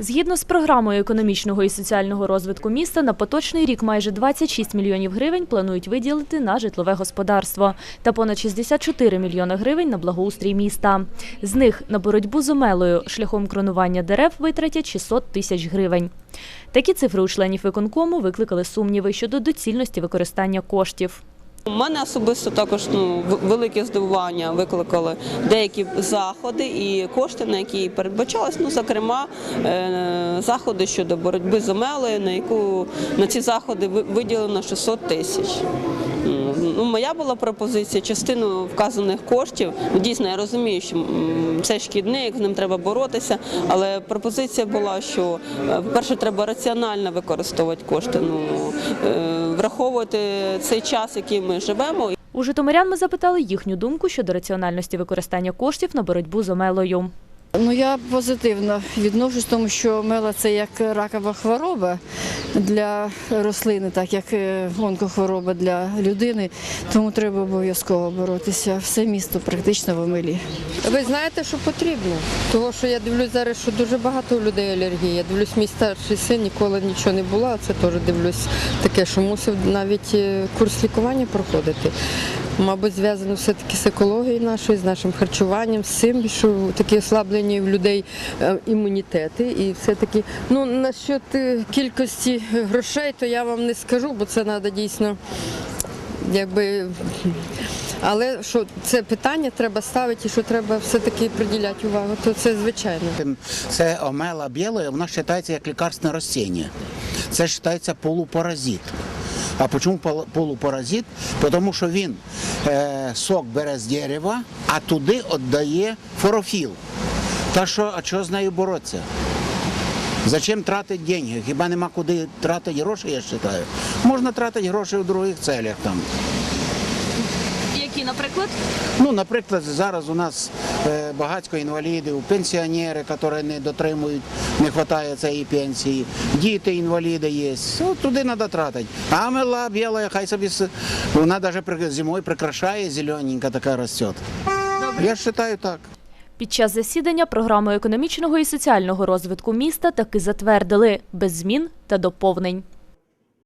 Згідно з програмою економічного і соціального розвитку міста, на поточний рік майже 26 мільйонів гривень планують виділити на житлове господарство та понад 64 мільйони гривень на благоустрій міста. З них на боротьбу з омелою шляхом кронування дерев витратять 600 тисяч гривень. Такі цифри у членів виконкому викликали сумніви щодо доцільності використання коштів. У мене особисто також ну, велике здивування викликали деякі заходи і кошти, на які передбачалось, ну, зокрема, е, заходи щодо боротьби з омелею, на яку на ці заходи ви- виділено 600 тисяч. Ну, моя була пропозиція частину вказаних коштів. ну, Дійсно, я розумію, що це шкідник, з ним треба боротися. Але пропозиція була, що е, по-перше, треба раціонально використовувати кошти. Ну е, враховувати цей час, який ми живемо. У житомирян ми запитали їхню думку щодо раціональності використання коштів на боротьбу з омелою. Ну я позитивно відношусь, тому що мела це як ракова хвороба для рослини, так як е, онкохвороба для людини. Тому треба обов'язково боротися. Все місто практично в омелі. Ви знаєте, що потрібно. Тому що я дивлюсь зараз, що дуже багато у людей алергії. Я дивлюсь, мій старший син ніколи нічого не було, а це теж дивлюсь таке, що мусив навіть е, курс лікування проходити. Мабуть, зв'язано все-таки з екологією нашою, з нашим харчуванням, з цим, що такі ослаблені в людей е, імунітети. І все-таки, ну, насчет кількості грошей, то я вам не скажу, бо це треба дійсно якби. Але що це питання треба ставити, і що треба все-таки приділяти увагу, то це звичайно. Це омела білої, вона вважається як лікарственне ростіння. Це вважається полупаразит. А чому полупаразит? Тому що він е, сок бере з дерева, а туди віддає форофіл. Та що, а що з нею боротися? Зачем тратити деньги? Хіба нема куди тратити гроші, я вважаю. Можна тратити гроші в других целях там. Які, наприклад? Ну, наприклад, зараз у нас е, багатько інвалідів, пенсіонери, які не дотримують, не вистачає цієї пенсії, діти інваліди є. От туди треба тратити. А мила біла, хай собі вона навіть зимою прикрашає, зелененька така росте. Я вважаю так. Під час засідання програму економічного і соціального розвитку міста таки затвердили без змін та доповнень.